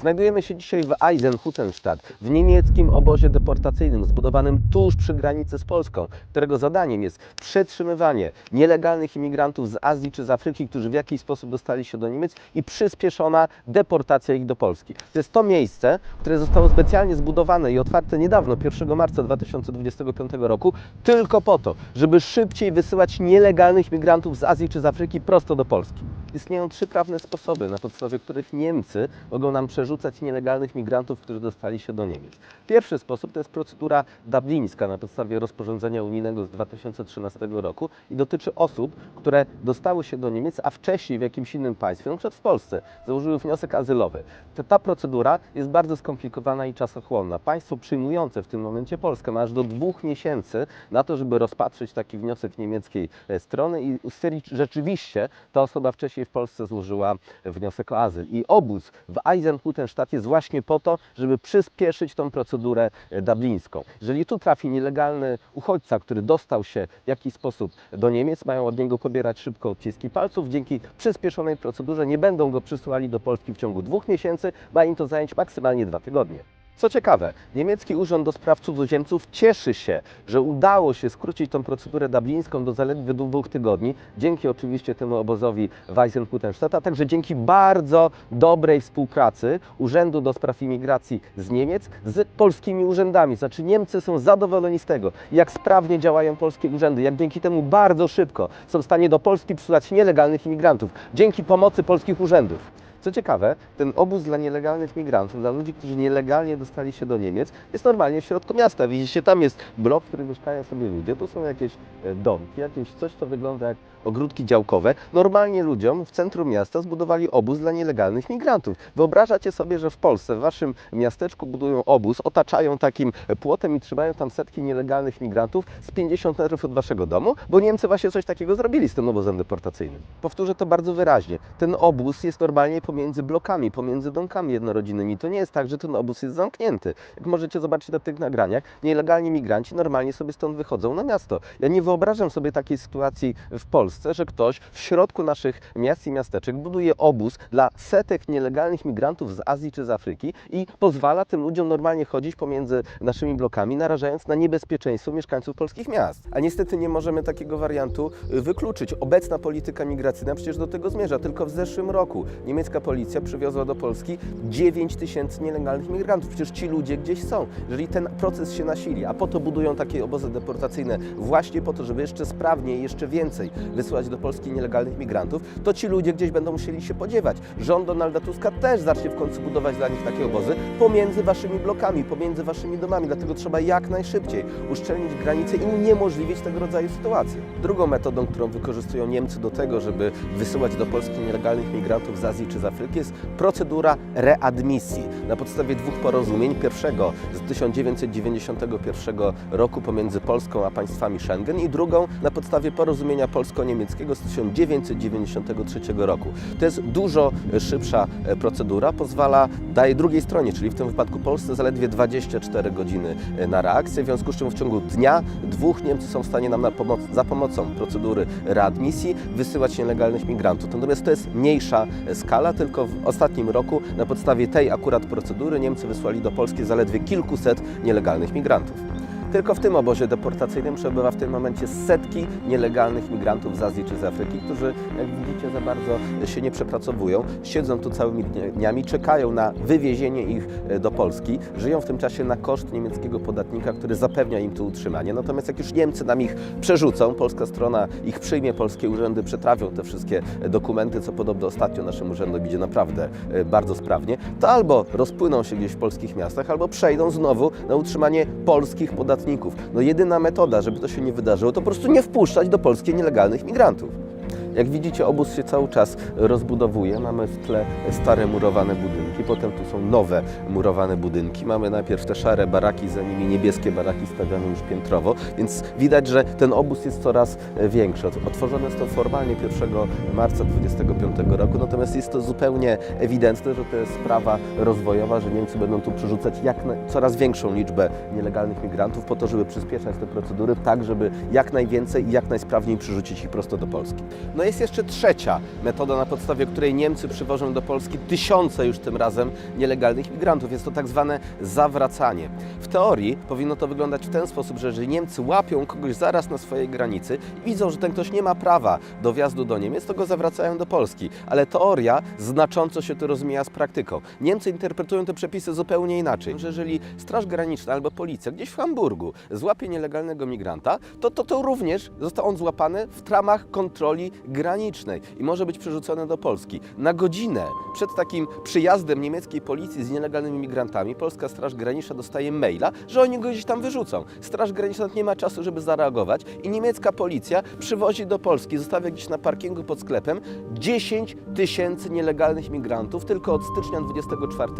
Znajdujemy się dzisiaj w Eisenhuttenstadt, w niemieckim obozie deportacyjnym zbudowanym tuż przy granicy z Polską, którego zadaniem jest przetrzymywanie nielegalnych imigrantów z Azji czy z Afryki, którzy w jakiś sposób dostali się do Niemiec i przyspieszona deportacja ich do Polski. To jest to miejsce, które zostało specjalnie zbudowane i otwarte niedawno, 1 marca 2025 roku, tylko po to, żeby szybciej wysyłać nielegalnych migrantów z Azji czy z Afryki prosto do Polski. Istnieją trzy prawne sposoby, na podstawie których Niemcy mogą nam przerzucać nielegalnych migrantów, którzy dostali się do Niemiec. Pierwszy sposób to jest procedura dublińska na podstawie rozporządzenia unijnego z 2013 roku i dotyczy osób, które dostały się do Niemiec, a wcześniej w jakimś innym państwie, przykład w Polsce, założyły wniosek azylowy. Ta, ta procedura jest bardzo skomplikowana i czasochłonna. Państwo przyjmujące w tym momencie Polskę ma aż do dwóch miesięcy na to, żeby rozpatrzyć taki wniosek niemieckiej e, strony i stwierdzić, że rzeczywiście ta osoba wcześniej w Polsce złożyła wniosek o azyl. I obóz w Eisenhuttenstadt jest właśnie po to, żeby przyspieszyć tą procedurę e, dublińską. Jeżeli tu trafi nielegalny uchodźca, który dostał się w jakiś sposób do Niemiec, mają od niego pobierać szybko odciski palców. Dzięki przyspieszonej procedurze nie będą go przysyłali do Polski w ciągu dwóch miesięcy, ma im to zająć maksymalnie dwa tygodnie. Co ciekawe, niemiecki Urząd do Spraw Cudzoziemców cieszy się, że udało się skrócić tą procedurę dublińską do zaledwie dwóch tygodni, dzięki oczywiście temu obozowi w Eisenhuttenstadt, a także dzięki bardzo dobrej współpracy Urzędu do Spraw Imigracji z Niemiec z polskimi urzędami. Znaczy Niemcy są zadowoleni z tego, jak sprawnie działają polskie urzędy, jak dzięki temu bardzo szybko są w stanie do Polski przysyłać nielegalnych imigrantów, dzięki pomocy polskich urzędów. Co ciekawe, ten obóz dla nielegalnych migrantów, dla ludzi, którzy nielegalnie dostali się do Niemiec, jest normalnie w środku miasta. Widzicie, tam jest blok, w którym mieszkają sobie ludzie, tu są jakieś e, domki, jakieś coś, co wygląda jak ogródki działkowe. Normalnie ludziom w centrum miasta zbudowali obóz dla nielegalnych migrantów. Wyobrażacie sobie, że w Polsce, w waszym miasteczku budują obóz, otaczają takim płotem i trzymają tam setki nielegalnych migrantów z 50 metrów od waszego domu? Bo Niemcy właśnie coś takiego zrobili z tym obozem deportacyjnym. Powtórzę to bardzo wyraźnie. Ten obóz jest normalnie pomiędzy blokami, pomiędzy domkami jednorodzinnymi. To nie jest tak, że ten obóz jest zamknięty. Jak możecie zobaczyć na tych nagraniach, nielegalni migranci normalnie sobie stąd wychodzą na miasto. Ja nie wyobrażam sobie takiej sytuacji w Polsce, że ktoś w środku naszych miast i miasteczek buduje obóz dla setek nielegalnych migrantów z Azji czy z Afryki i pozwala tym ludziom normalnie chodzić pomiędzy naszymi blokami, narażając na niebezpieczeństwo mieszkańców polskich miast. A niestety nie możemy takiego wariantu y, wykluczyć. Obecna polityka migracyjna przecież do tego zmierza. Tylko w zeszłym roku niemiecka policja przywiozła do Polski 9 tysięcy nielegalnych migrantów. Przecież ci ludzie gdzieś są. Jeżeli ten proces się nasili, a po to budują takie obozy deportacyjne, właśnie po to, żeby jeszcze sprawniej, jeszcze więcej wysłać do Polski nielegalnych migrantów, to ci ludzie gdzieś będą musieli się podziewać. Rząd Donalda Tuska też zacznie w końcu budować dla nich takie obozy pomiędzy waszymi blokami, pomiędzy waszymi domami. Dlatego trzeba jak najszybciej uszczelnić granice i uniemożliwić tego rodzaju sytuacje. Drugą metodą, którą wykorzystują Niemcy do tego, żeby wysyłać do Polski nielegalnych migrantów z Azji czy z Afryki, jest procedura readmisji. Na podstawie dwóch porozumień, pierwszego z 1991 roku pomiędzy Polską a państwami Schengen i drugą na podstawie porozumienia polsko-niemieckiego z 1993 roku. To jest dużo szybsza e, procedura, pozwala, daje drugiej stronie, czyli w tym wypadku Polsce zaledwie 24 godziny e, na reakcję, w związku z czym w ciągu dnia, dwóch Niemcy są w stanie nam na pomoc, za pomocą procedury readmisji wysyłać nielegalnych migrantów. Natomiast to jest mniejsza e, skala, tylko w ostatnim roku na podstawie tej akurat procedury Niemcy wysłali do Polski zaledwie kilkuset nielegalnych migrantów. Tylko w tym obozie deportacyjnym przebywa w tym momencie setki nielegalnych migrantów z Azji czy z Afryki, którzy, jak widzicie, za bardzo się nie przepracowują. Siedzą tu całymi dniami, czekają na wywiezienie ich e, do Polski. Żyją w tym czasie na koszt niemieckiego podatnika, który zapewnia im tu utrzymanie. Natomiast jak już Niemcy nam ich przerzucą, polska strona ich przyjmie, polskie urzędy przetrawią te wszystkie dokumenty, co podobno ostatnio naszym urzędom idzie naprawdę e, bardzo sprawnie, to albo rozpłyną się gdzieś w polskich miastach, albo przejdą znowu na utrzymanie polskich podatników. No jedyna metoda, żeby to się nie wydarzyło, to po prostu nie wpuszczać do Polski nielegalnych migrantów. Jak widzicie, obóz się cały czas rozbudowuje. Mamy w tle stare murowane budynki, potem tu są nowe murowane budynki. Mamy najpierw te szare baraki, za nimi niebieskie baraki stawiane już piętrowo, więc widać, że ten obóz jest coraz większy. Ot- Otworzone jest to formalnie 1 marca 2025 roku, natomiast jest to zupełnie ewidentne, że to jest sprawa rozwojowa, że Niemcy będą tu przerzucać jak na, coraz większą liczbę nielegalnych migrantów po to, żeby przyspieszać te procedury, tak żeby jak najwięcej i jak najsprawniej przerzucić ich prosto do Polski. No jest jeszcze trzecia metoda, na podstawie której Niemcy przywożą do Polski tysiące już tym razem nielegalnych migrantów. Jest to tak zwane zawracanie. W teorii powinno to wyglądać w ten sposób, że jeżeli Niemcy łapią kogoś zaraz na swojej granicy i widzą, że ten ktoś nie ma prawa do wjazdu do Niemiec, to go zawracają do Polski. Ale teoria znacząco się tu rozmija z praktyką. Niemcy interpretują te przepisy zupełnie inaczej. Że jeżeli Straż Graniczna albo policja gdzieś w Hamburgu złapie nielegalnego migranta, to, to, to również został on złapany w tramach kontroli granicznej i może być przerzucony do Polski. Na godzinę przed takim przyjazdem niemieckiej policji z nielegalnymi migrantami polska Straż Graniczna dostaje maila, że oni go gdzieś tam wyrzucą. Straż Graniczna nie ma czasu, żeby zareagować i niemiecka policja przywozi do Polski, zostawia gdzieś na parkingu pod sklepem 10 tysięcy nielegalnych migrantów tylko od stycznia 24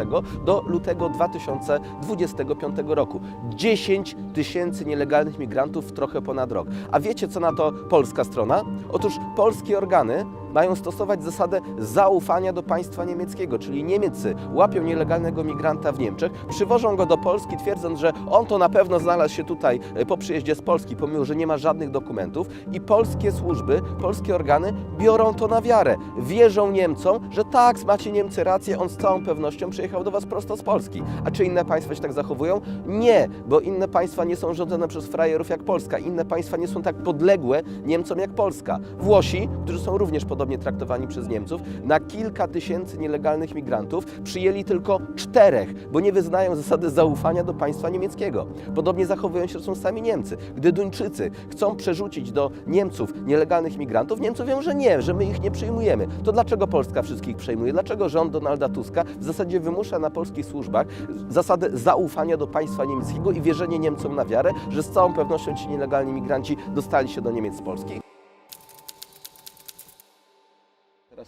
do lutego 2025 roku. 10 tysięcy nielegalnych migrantów w trochę ponad rok. A wiecie co na to polska strona? Otóż polskie organy mają stosować zasadę zaufania do państwa niemieckiego, czyli Niemcy łapią nielegalnego migranta w Niemczech, przywożą go do Polski, twierdząc, że on to na pewno znalazł się tutaj e, po przyjeździe z Polski, pomimo że nie ma żadnych dokumentów i polskie służby, polskie organy biorą to na wiarę. Wierzą Niemcom, że tak, macie Niemcy rację, on z całą pewnością przyjechał do Was prosto z Polski. A czy inne państwa się tak zachowują? Nie, bo inne państwa nie są rządzone przez frajerów jak Polska. Inne państwa nie są tak podległe Niemcom jak Polska. Włosi, którzy są również podobnie traktowani przez Niemców, na kilka tysięcy nielegalnych migrantów przyjęli tylko czterech, bo nie wyznają zasady zaufania do państwa niemieckiego. Podobnie zachowują się są sami Niemcy. Gdy Duńczycy chcą przerzucić do Niemców nielegalnych migrantów, Niemcy mówią, że nie, że my ich nie przyjmujemy. To dlaczego Polska wszystkich przejmuje? Dlaczego rząd Donalda Tuska w zasadzie wymusza na polskich służbach zasadę zaufania do państwa niemieckiego i wierzenie Niemcom na wiarę, że z całą pewnością ci nielegalni migranci dostali się do Niemiec z Polski?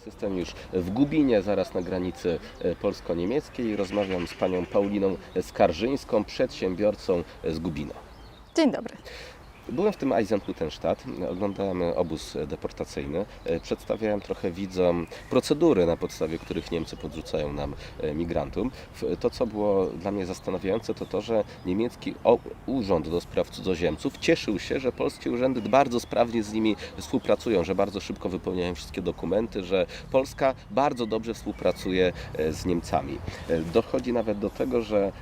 Jestem już w Gubinie, zaraz na granicy e, polsko-niemieckiej. Rozmawiam z panią Pauliną Skarżyńską, przedsiębiorcą z Gubina. Dzień dobry. Byłem w tym Eisenhutenstadt, oglądałem obóz deportacyjny, e, przedstawiałem trochę widzom procedury, na podstawie których Niemcy podrzucają nam e, migrantów. W- To, co było dla mnie zastanawiające, to to, że niemiecki urząd do spraw cudzoziemców cieszył się, że polskie urzędy bardzo sprawnie z nimi współpracują, że bardzo szybko wypełniają wszystkie dokumenty, że Polska bardzo dobrze współpracuje e, z Niemcami. Dochodzi nawet do tego, że,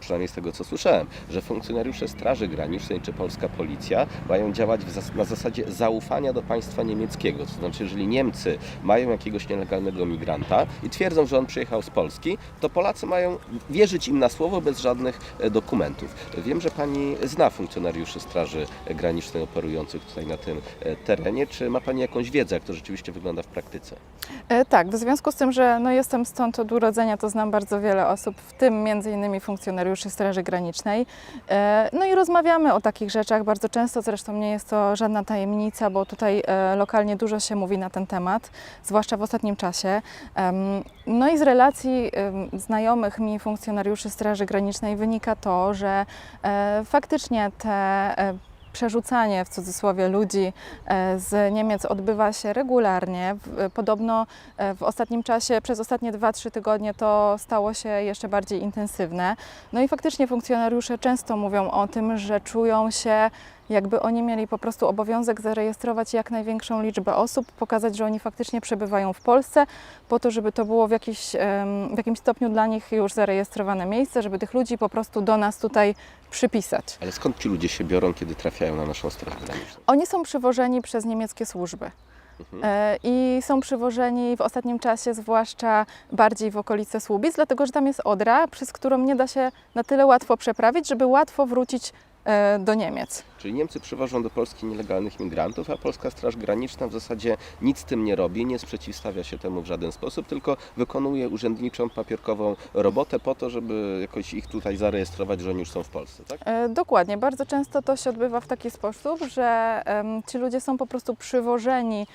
przynajmniej z tego co słyszałem, że funkcjonariusze Straży Granicznej czy polska policja mają działać zas- na zasadzie zaufania do państwa niemieckiego. To znaczy, jeżeli Niemcy mają jakiegoś nielegalnego migranta i twierdzą, że on przyjechał z Polski, to Polacy mają wierzyć im na słowo bez żadnych e, dokumentów. Wiem, że pani zna funkcjonariuszy Straży Granicznej operujących tutaj na tym e, terenie. Czy ma pani jakąś wiedzę, jak to rzeczywiście wygląda w praktyce? E, tak, w związku z tym, że no jestem stąd od urodzenia, to znam bardzo wiele osób, w tym innymi funkcjonariuszy Straży Granicznej. No i rozmawiamy o takich rzeczach bardzo często, zresztą nie jest to żadna tajemnica, bo tutaj e, lokalnie dużo się mówi na ten temat, zwłaszcza w ostatnim czasie. No i z relacji znajomych mi funkcjonariuszy Straży Granicznej wynika to, że e, faktycznie te e, przerzucanie w cudzysłowie ludzi e, z Niemiec odbywa się regularnie. W- Podobno e, w ostatnim czasie, przez ostatnie 2-3 tygodnie to stało się jeszcze bardziej intensywne. No i faktycznie funkcjonariusze często mówią o tym, że czują się jakby oni mieli po prostu obowiązek zarejestrować jak największą liczbę osób, pokazać, że oni faktycznie przebywają w Polsce, po to, żeby to było w, jakiś, w jakimś stopniu dla nich już zarejestrowane miejsce, żeby tych ludzi po prostu do nas tutaj przypisać. Ale skąd ci ludzie się biorą, kiedy trafiają na naszą Straż Graniczną? Oni są przywożeni przez niemieckie służby. E, I są przywożeni w ostatnim czasie, zwłaszcza bardziej w okolice Słubic, dlatego że tam jest Odra, przez którą nie da się na tyle łatwo przeprawić, żeby łatwo wrócić do Niemiec. Czyli Niemcy przywożą do Polski nielegalnych migrantów, a Polska Straż Graniczna w zasadzie nic z tym nie robi, nie sprzeciwstawia się temu w żaden sposób, tylko wykonuje urzędniczą, papierkową robotę po to, żeby jakoś ich tutaj zarejestrować, że oni już są w Polsce, tak? E, Dokładnie, bardzo często to się odbywa w taki sposób, że ci ludzie są po prostu przywożeni e,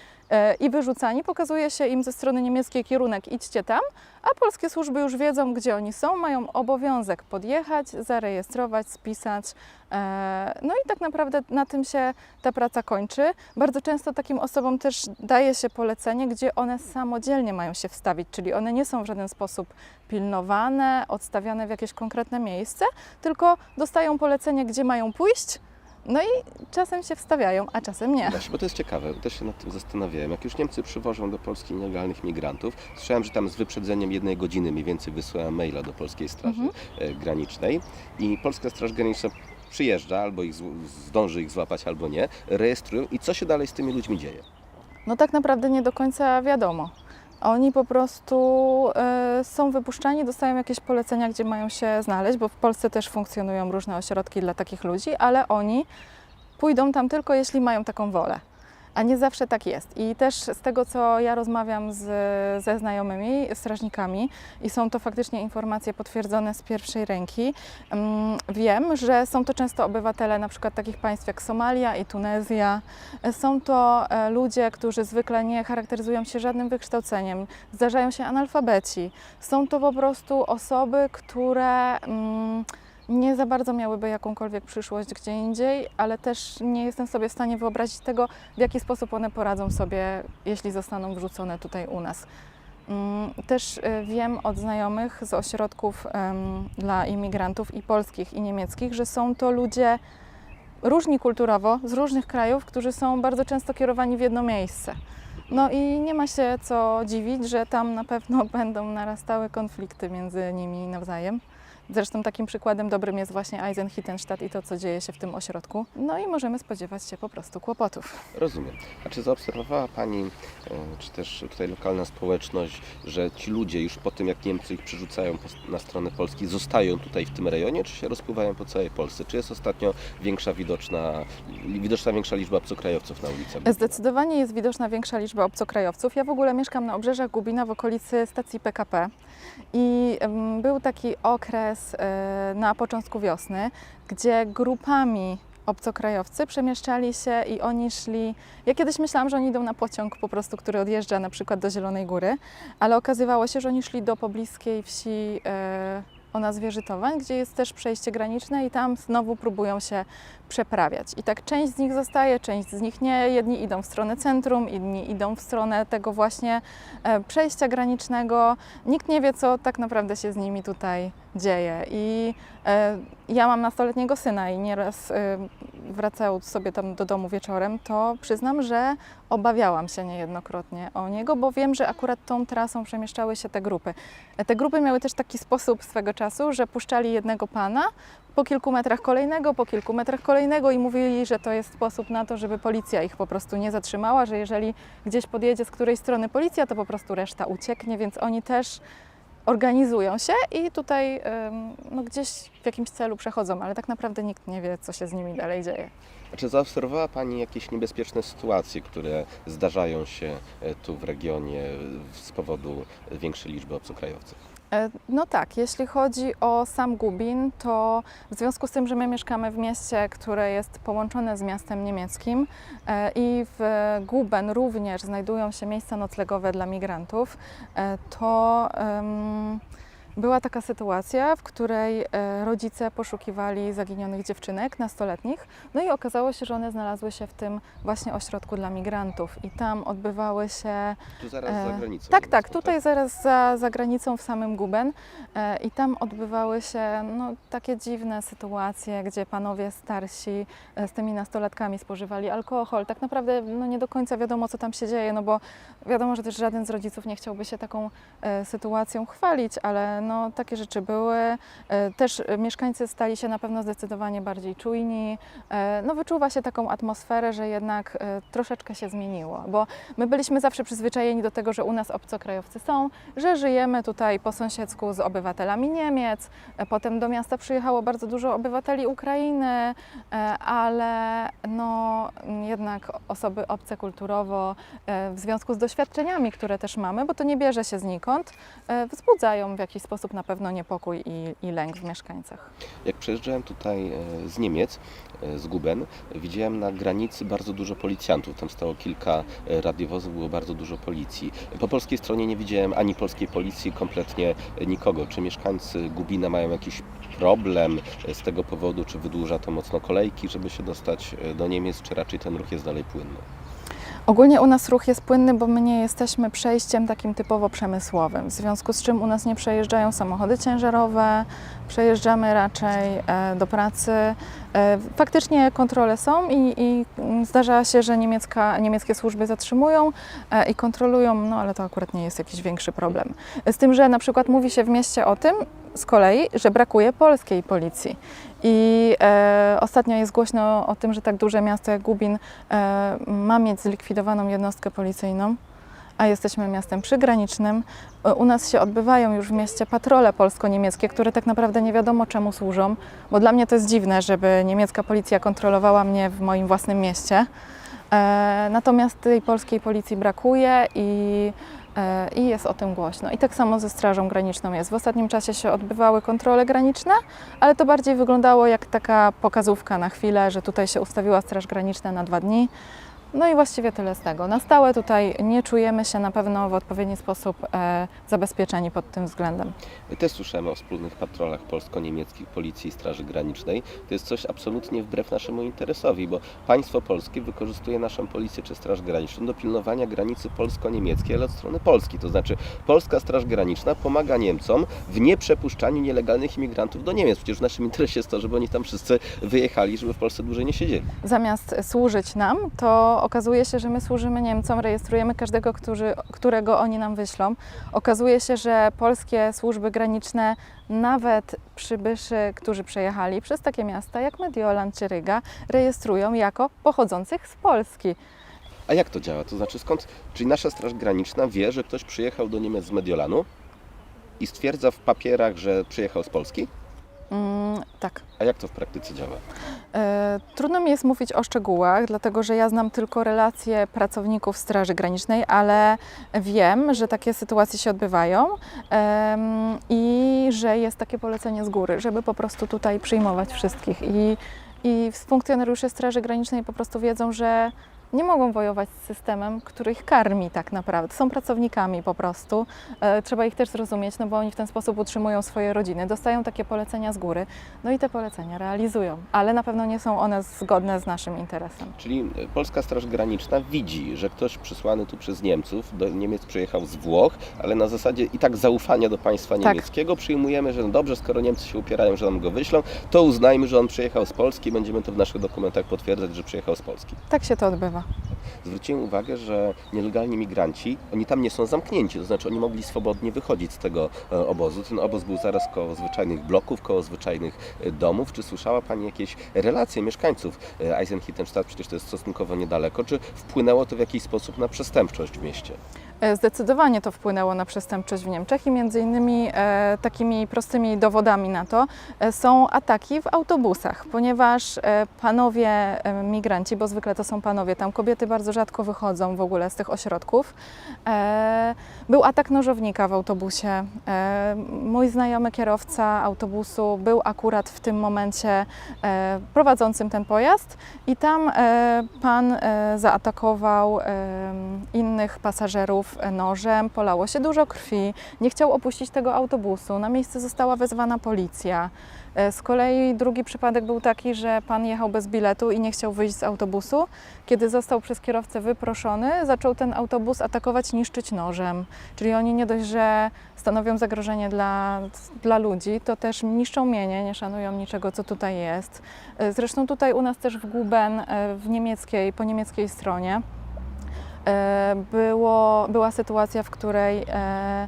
i wyrzucani. Pokazuje się im ze strony niemieckiej kierunek idźcie tam, a polskie służby już wiedzą, gdzie oni są, mają obowiązek podjechać, zarejestrować, spisać. e, No i tak naprawdę na tym się ta praca kończy. Bardzo często takim osobom też daje się polecenie, gdzie one samodzielnie mają się wstawić, czyli one nie są w żaden sposób pilnowane, odstawiane w jakieś konkretne miejsce, tylko dostają polecenie, gdzie mają pójść No i czasem się wstawiają, a czasem nie. Właśnie, bo to jest ciekawe, też się nad tym zastanawiałem. Jak już Niemcy przywożą do Polski nielegalnych migrantów, słyszałem, że tam z wyprzedzeniem jednej godziny mniej więcej wysyłają maila do Polskiej Straży Mhm. e, Granicznej i Polska Straż Graniczna przyjeżdża, albo ich zdąży ich złapać, albo nie, rejestrują i co się dalej z tymi ludźmi dzieje? No tak naprawdę nie do końca wiadomo. Oni po prostu e, są wypuszczani, dostają jakieś polecenia, gdzie mają się znaleźć, bo w Polsce też funkcjonują różne ośrodki dla takich ludzi, ale oni pójdą tam tylko jeśli mają taką wolę. A nie zawsze tak jest. I też z tego, co ja rozmawiam z, ze znajomymi, strażnikami, i są to faktycznie informacje potwierdzone z pierwszej ręki, mm, wiem, że są to często obywatele na przykład takich państw jak Somalia i Tunezja. Są to e, ludzie, którzy zwykle nie charakteryzują się żadnym wykształceniem, zdarzają się analfabeci. Są to po prostu osoby, które mm, nie za bardzo miałyby jakąkolwiek przyszłość gdzie indziej, ale też nie jestem sobie w stanie wyobrazić tego, w jaki sposób one poradzą sobie, jeśli zostaną wrzucone tutaj u nas. Mm, Też e, wiem od znajomych z ośrodków dla imigrantów i polskich, i niemieckich, że są to ludzie różni kulturowo, z różnych krajów, którzy są bardzo często kierowani w jedno miejsce. No i nie ma się co dziwić, że tam na pewno będą narastały konflikty między nimi nawzajem. Zresztą takim przykładem dobrym jest właśnie Eisenhüttenstadt i to, co dzieje się w tym ośrodku. No i możemy spodziewać się po prostu kłopotów. Rozumiem. A czy zaobserwowała Pani, e, czy też tutaj lokalna społeczność, że ci ludzie już po tym, jak Niemcy ich przerzucają na stronę Polski, zostają tutaj w tym rejonie, czy się rozpływają po całej Polsce? Czy jest ostatnio większa widoczna, widoczna większa liczba obcokrajowców na ulicach? Zdecydowanie jest widoczna większa liczba obcokrajowców. Ja w ogóle mieszkam na obrzeżach Gubina w okolicy stacji PKP i był taki okres e, na początku wiosny, gdzie grupami obcokrajowcy przemieszczali się i oni szli. Ja kiedyś myślałam, że oni idą na pociąg po prostu, który odjeżdża na przykład do Zielonej Góry, ale okazywało się, że oni szli do pobliskiej wsi e, o nazwie Żytowań, gdzie jest też przejście graniczne i tam znowu próbują się przeprawiać. I tak część z nich zostaje, część z nich nie. Jedni idą w stronę centrum, inni idą w stronę tego właśnie e, przejścia granicznego. Nikt nie wie, co tak naprawdę się z nimi tutaj dzieje. I e, ja mam nastoletniego syna i nieraz wracając sobie tam do domu wieczorem, to przyznam, że obawiałam się niejednokrotnie o niego, bo wiem, że akurat tą trasą przemieszczały się te grupy. Te grupy miały też taki sposób swego czasu, że puszczali jednego pana, po kilku metrach kolejnego, po kilku metrach kolejnego i mówili, że to jest sposób na to, żeby policja ich po prostu nie zatrzymała, że jeżeli gdzieś podjedzie z której strony policja, to po prostu reszta ucieknie, więc oni też organizują się i tutaj no, gdzieś w jakimś celu przechodzą, ale tak naprawdę nikt nie wie, co się z nimi dalej dzieje. Czy zaobserwowała Pani jakieś niebezpieczne sytuacje, które zdarzają się e, tu w regionie z powodu większej liczby obcokrajowców? E, No tak, jeśli chodzi o sam Gubin, to w związku z tym, że my mieszkamy w mieście, które jest połączone z miastem niemieckim e, i w Guben również znajdują się miejsca noclegowe dla migrantów, e, to była taka sytuacja, w której e, rodzice poszukiwali zaginionych dziewczynek nastoletnich, no i okazało się, że one znalazły się w tym właśnie ośrodku dla migrantów i tam odbywały się Tu zaraz E, za granicą. tak, tak, tutaj zaraz za, za granicą w samym Guben e, i tam odbywały się no, takie dziwne sytuacje, gdzie panowie starsi e, z tymi nastolatkami spożywali alkohol. Tak naprawdę no, nie do końca wiadomo, co tam się dzieje, no bo wiadomo, że też żaden z rodziców nie chciałby się taką e, sytuacją chwalić, ale no, takie rzeczy były. E, też e, mieszkańcy stali się na pewno zdecydowanie bardziej czujni. E, no, wyczuwa się taką atmosferę, że jednak troszeczkę się zmieniło, bo My byliśmy zawsze przyzwyczajeni do tego, że u nas obcokrajowcy są, że żyjemy tutaj po sąsiedzku z obywatelami Niemiec. Potem do miasta przyjechało bardzo dużo obywateli Ukrainy, ale no, jednak osoby obce kulturowo w związku z doświadczeniami, które też mamy, bo to nie bierze się znikąd, wzbudzają w jakiś sposób na pewno niepokój i, i lęk w mieszkańcach. Jak przejeżdżałem tutaj e, z Niemiec, e, z Guben, widziałem na granicy bardzo dużo policjantów. Tam stało kilka e, radiowozów, było bardzo dużo policji. Po polskiej stronie nie widziałem ani polskiej policji, kompletnie nikogo. Czy mieszkańcy Gubina mają jakiś problem z tego powodu, czy wydłuża to mocno kolejki, żeby się dostać do Niemiec, czy raczej ten ruch jest dalej płynny? Ogólnie u nas ruch jest płynny, bo my nie jesteśmy przejściem takim typowo przemysłowym, w związku z czym u nas nie przejeżdżają samochody ciężarowe, przejeżdżamy raczej e, do pracy. E, Faktycznie kontrole są i, i mm, zdarza się, że niemiecka, niemieckie służby zatrzymują e, i kontrolują, no ale to akurat nie jest jakiś większy problem. Z tym, że na przykład mówi się w mieście o tym z kolei, że brakuje polskiej policji. I e, ostatnio jest głośno o tym, że tak duże miasto jak Gubin e, ma mieć zlikwidowaną jednostkę policyjną, a jesteśmy miastem przygranicznym. E, U nas się odbywają już w mieście patrole polsko-niemieckie, które tak naprawdę nie wiadomo czemu służą, bo dla mnie to jest dziwne, żeby niemiecka policja kontrolowała mnie w moim własnym mieście. E, natomiast tej polskiej policji brakuje i, e, i jest o tym głośno. I tak samo ze Strażą Graniczną jest. W ostatnim czasie się odbywały kontrole graniczne, ale to bardziej wyglądało jak taka pokazówka na chwilę, że tutaj się ustawiła Straż Graniczna na dwa dni. No i właściwie tyle z tego. Na stałe tutaj nie czujemy się na pewno w odpowiedni sposób e, zabezpieczeni pod tym względem. My też słyszałem o wspólnych patrolach polsko-niemieckich Policji i Straży Granicznej. To jest coś absolutnie wbrew naszemu interesowi, bo państwo polskie wykorzystuje naszą policję czy Straż Graniczną do pilnowania granicy polsko-niemieckiej, ale od strony Polski. To znaczy Polska Straż Graniczna pomaga Niemcom w nieprzepuszczaniu nielegalnych imigrantów do Niemiec. Przecież w naszym interesie jest to, żeby oni tam wszyscy wyjechali, żeby w Polsce dłużej nie siedzieli. Zamiast służyć nam, to okazuje się, że my służymy Niemcom, rejestrujemy każdego, którzy, którego oni nam wyślą. Okazuje się, że polskie służby graniczne, nawet przybyszy, którzy przejechali przez takie miasta jak Mediolan czy Ryga, rejestrują jako pochodzących z Polski. A jak to działa? To znaczy skąd? Czyli nasza Straż Graniczna wie, że ktoś przyjechał do Niemiec z Mediolanu i stwierdza w papierach, że przyjechał z Polski? Mm, tak. A jak to w praktyce działa? E, Trudno mi jest mówić o szczegółach, dlatego że ja znam tylko relacje pracowników Straży Granicznej, ale wiem, że takie sytuacje się odbywają i że jest takie polecenie z góry, żeby po prostu tutaj przyjmować wszystkich. I, i funkcjonariusze Straży Granicznej po prostu wiedzą, że nie mogą wojować z systemem, który ich karmi tak naprawdę. Są pracownikami po prostu. E, Trzeba ich też zrozumieć, no bo oni w ten sposób utrzymują swoje rodziny. Dostają takie polecenia z góry, no i te polecenia realizują, ale na pewno nie są one zgodne z naszym interesem. Czyli e, Polska Straż Graniczna widzi, że ktoś przysłany tu przez Niemców, do Niemiec przyjechał z Włoch, ale na zasadzie i tak zaufania do państwa Tak. niemieckiego przyjmujemy, że no dobrze, skoro Niemcy się upierają, że nam go wyślą, to uznajmy, że on przyjechał z Polski, będziemy to w naszych dokumentach potwierdzać, że przyjechał z Polski. Tak się to odbywa. Zwróciłem uwagę, że nielegalni migranci, oni tam nie są zamknięci, to znaczy oni mogli swobodnie wychodzić z tego e, obozu. Ten obóz był zaraz koło zwyczajnych bloków, koło zwyczajnych e, domów. Czy słyszała Pani jakieś relacje mieszkańców e, Eisenhüttenstadt, przecież to jest stosunkowo niedaleko, czy wpłynęło to w jakiś sposób na przestępczość w mieście? E, Zdecydowanie to wpłynęło na przestępczość w Niemczech i między innymi e, takimi prostymi dowodami na to e, są ataki w autobusach, ponieważ panowie migranci, bo zwykle to są panowie, tam kobiety bardzo rzadko wychodzą w ogóle z tych ośrodków. Był atak nożownika w autobusie. Mój znajomy kierowca autobusu był akurat w tym momencie prowadzącym ten pojazd i tam pan zaatakował innych pasażerów nożem, polało się dużo krwi, nie chciał opuścić tego autobusu, na miejsce została wezwana policja. E, Z kolei drugi przypadek był taki, że pan jechał bez biletu i nie chciał wyjść z autobusu. Kiedy został przez kierowcę wyproszony, zaczął ten autobus atakować, niszczyć nożem. Czyli oni nie dość, że stanowią zagrożenie dla, dla ludzi, to też niszczą mienie, nie szanują niczego, co tutaj jest. E, Zresztą tutaj u nas też w Guben, e, w niemieckiej, po niemieckiej stronie, było, była sytuacja, w której e,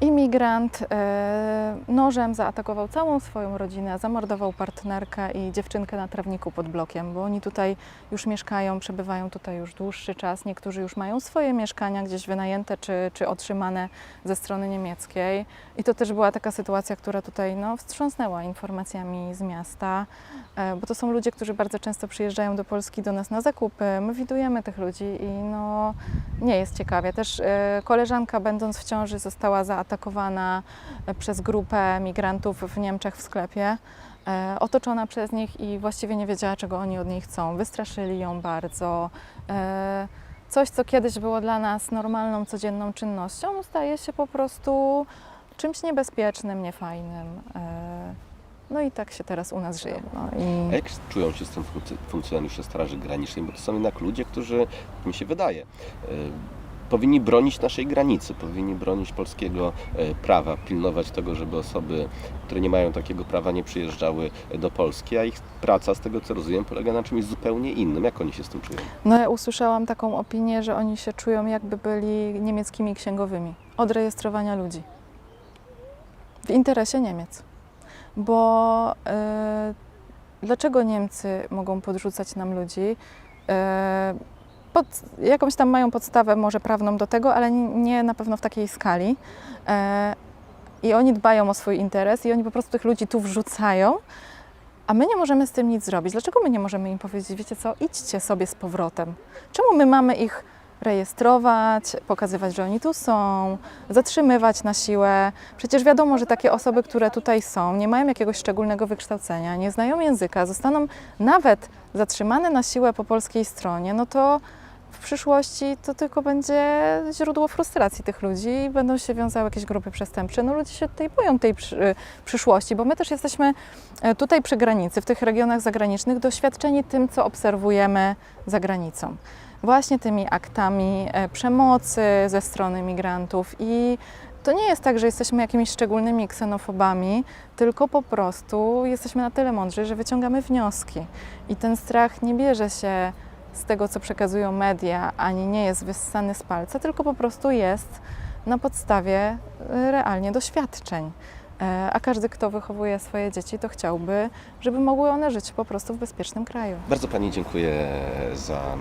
imigrant e, nożem zaatakował całą swoją rodzinę, zamordował partnerkę i dziewczynkę na trawniku pod blokiem, bo oni tutaj już mieszkają, przebywają tutaj już dłuższy czas. Niektórzy już mają swoje mieszkania gdzieś wynajęte czy, czy otrzymane ze strony niemieckiej. I to też była taka sytuacja, która tutaj no, wstrząsnęła informacjami z miasta, e, bo to są ludzie, którzy bardzo często przyjeżdżają do Polski do nas na zakupy. My widujemy tych ludzi i no, nie jest ciekawie. Też e, koleżanka, będąc w ciąży, została zaatakowana e, przez grupę migrantów w Niemczech w sklepie. E, otoczona przez nich i właściwie nie wiedziała, czego oni od niej chcą. Wystraszyli ją bardzo. E, coś, co kiedyś było dla nas normalną, codzienną czynnością, staje się po prostu czymś niebezpiecznym, niefajnym. No i tak się teraz u nas żyje. No i... jak czują się z tym funkc- funkcjonariusze Straży Granicznej? Bo to są jednak ludzie, którzy, mi się wydaje, powinni bronić naszej granicy, powinni bronić polskiego e, prawa, pilnować tego, żeby osoby, które nie mają takiego prawa, nie przyjeżdżały do Polski, a ich praca, z tego co rozumiem, polega na czymś zupełnie innym. Jak oni się z tym czują? No ja usłyszałam taką opinię, że oni się czują jakby byli niemieckimi księgowymi od rejestrowania ludzi. W interesie Niemiec. Bo e, dlaczego Niemcy mogą podrzucać nam ludzi? E, pod, jakąś tam mają podstawę może prawną do tego, ale nie, na pewno w takiej skali. E, I oni dbają o swój interes i oni po prostu tych ludzi tu wrzucają, a my nie możemy z tym nic zrobić. Dlaczego my nie możemy im powiedzieć, wiecie co, idźcie sobie z powrotem? Czemu my mamy ich rejestrować, pokazywać, że oni tu są, zatrzymywać na siłę? Przecież wiadomo, że takie osoby, które tutaj są, nie mają jakiegoś szczególnego wykształcenia, nie znają języka, zostaną nawet zatrzymane na siłę po polskiej stronie, no to w przyszłości to tylko będzie źródło frustracji tych ludzi i będą się wiązały jakieś grupy przestępcze. No ludzie się tutaj boją tej przy, przyszłości, bo my też jesteśmy e, tutaj przy granicy, w tych regionach zagranicznych, doświadczeni tym, co obserwujemy za granicą. Właśnie tymi aktami e, przemocy ze strony migrantów i to nie jest tak, że jesteśmy jakimiś szczególnymi ksenofobami, tylko po prostu jesteśmy na tyle mądrzy, że wyciągamy wnioski. I ten strach nie bierze się z tego, co przekazują media, ani nie jest wyssany z palca, tylko po prostu jest na podstawie y, realnie doświadczeń. E, A każdy, kto wychowuje swoje dzieci, to chciałby, żeby mogły one żyć po prostu w bezpiecznym kraju. Bardzo Pani dziękuję za,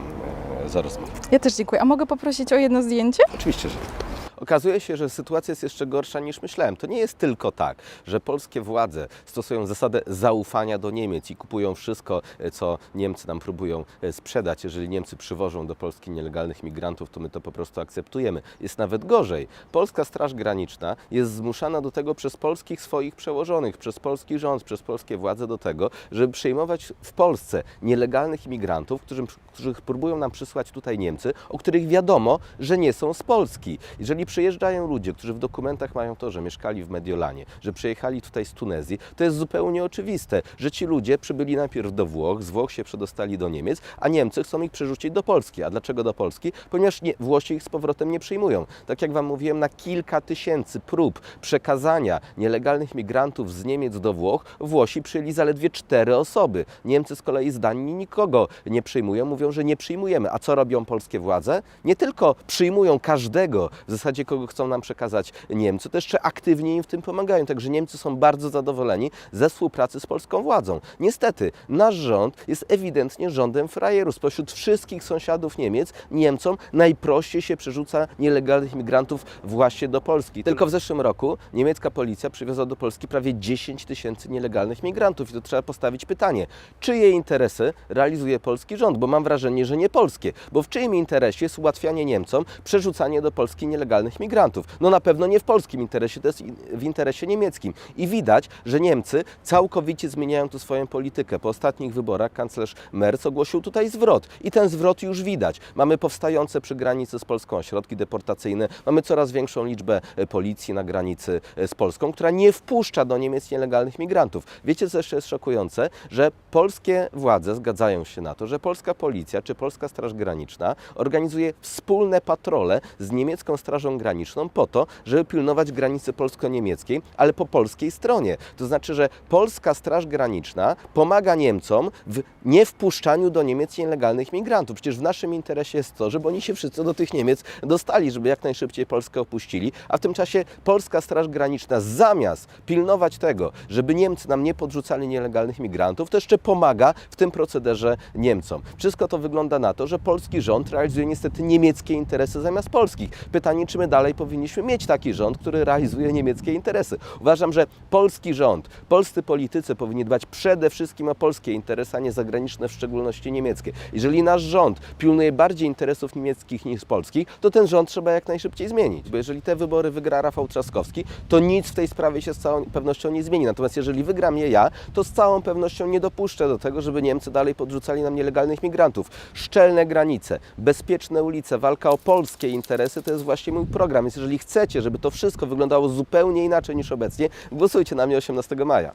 e, za rozmowę. Ja też dziękuję. A mogę poprosić o jedno zdjęcie? Oczywiście, że tak. Okazuje się, że sytuacja jest jeszcze gorsza niż myślałem. To nie jest tylko tak, że polskie władze stosują zasadę zaufania do Niemiec i kupują wszystko, e, co Niemcy nam próbują e, sprzedać. Jeżeli Niemcy przywożą do Polski nielegalnych migrantów, to my to po prostu akceptujemy. Jest nawet gorzej. Polska Straż Graniczna jest zmuszana do tego przez polskich swoich przełożonych, przez polski rząd, przez polskie władze do tego, żeby przyjmować w Polsce nielegalnych imigrantów, którzy, których próbują nam przysłać tutaj Niemcy, o których wiadomo, że nie są z Polski. Jeżeli przyjeżdżają ludzie, którzy w dokumentach mają to, że mieszkali w Mediolanie, że przyjechali tutaj z Tunezji, to jest zupełnie oczywiste, że ci ludzie przybyli najpierw do Włoch, z Włoch się przedostali do Niemiec, a Niemcy chcą ich przerzucić do Polski. A dlaczego do Polski? Ponieważ nie, Włosi ich z powrotem nie przyjmują. Tak jak Wam mówiłem, na kilka tysięcy prób przekazania nielegalnych migrantów z Niemiec do Włoch, Włosi przyjęli zaledwie cztery osoby. Niemcy z kolei z Danii nikogo nie przyjmują, mówią, że nie przyjmujemy. A co robią polskie władze? Nie tylko przyjmują każdego, w zasadzie kogo chcą nam przekazać Niemcy, to jeszcze aktywnie im w tym pomagają. Także Niemcy są bardzo zadowoleni ze współpracy z polską władzą. Niestety, nasz rząd jest ewidentnie rządem frajerów. Spośród wszystkich sąsiadów Niemiec, Niemcom najprościej się przerzuca nielegalnych migrantów właśnie do Polski. Tylko w zeszłym roku niemiecka policja przywiozła do Polski prawie 10 tysięcy nielegalnych migrantów. I to trzeba postawić pytanie, czyje interesy realizuje polski rząd? Bo mam wrażenie, że nie polskie. Bo w czyim interesie jest ułatwianie Niemcom przerzucanie do Polski nielegalnych migrantów? No na pewno nie w polskim interesie, to jest w interesie niemieckim. I widać, że Niemcy całkowicie zmieniają tu swoją politykę. Po ostatnich wyborach kanclerz Merz ogłosił tutaj zwrot. I ten zwrot już widać. Mamy powstające przy granicy z Polską ośrodki deportacyjne, mamy coraz większą liczbę e, policji na granicy e, z Polską, która nie wpuszcza do Niemiec nielegalnych migrantów. Wiecie, co jeszcze jest szokujące? Że polskie władze zgadzają się na to, że polska policja czy polska Straż Graniczna organizuje wspólne patrole z niemiecką Strażą Graniczną po to, żeby pilnować granicy polsko-niemieckiej, ale po polskiej stronie. To znaczy, że polska Straż Graniczna pomaga Niemcom w niewpuszczaniu do Niemiec nielegalnych migrantów. Przecież w naszym interesie jest to, żeby oni się wszyscy do tych Niemiec dostali, żeby jak najszybciej Polskę opuścili, a w tym czasie polska Straż Graniczna zamiast pilnować tego, żeby Niemcy nam nie podrzucali nielegalnych migrantów, to jeszcze pomaga w tym procederze Niemcom. Wszystko to wygląda na to, że polski rząd realizuje niestety niemieckie interesy zamiast polskich. Pytanie, czy dalej powinniśmy mieć taki rząd, który realizuje niemieckie interesy. Uważam, że polski rząd, polscy politycy powinni dbać przede wszystkim o polskie interesy, a nie zagraniczne, w szczególności niemieckie. Jeżeli nasz rząd pilnuje bardziej interesów niemieckich niż polskich, to ten rząd trzeba jak najszybciej zmienić. Bo jeżeli te wybory wygra Rafał Trzaskowski, to nic w tej sprawie się z całą pewnością nie zmieni. Natomiast jeżeli wygram je ja, to z całą pewnością nie dopuszczę do tego, żeby Niemcy dalej podrzucali nam nielegalnych migrantów. Szczelne granice, bezpieczne ulice, walka o polskie interesy to jest właśnie mój program. Więc jeżeli chcecie, żeby to wszystko wyglądało zupełnie inaczej niż obecnie, głosujcie na mnie 18 maja.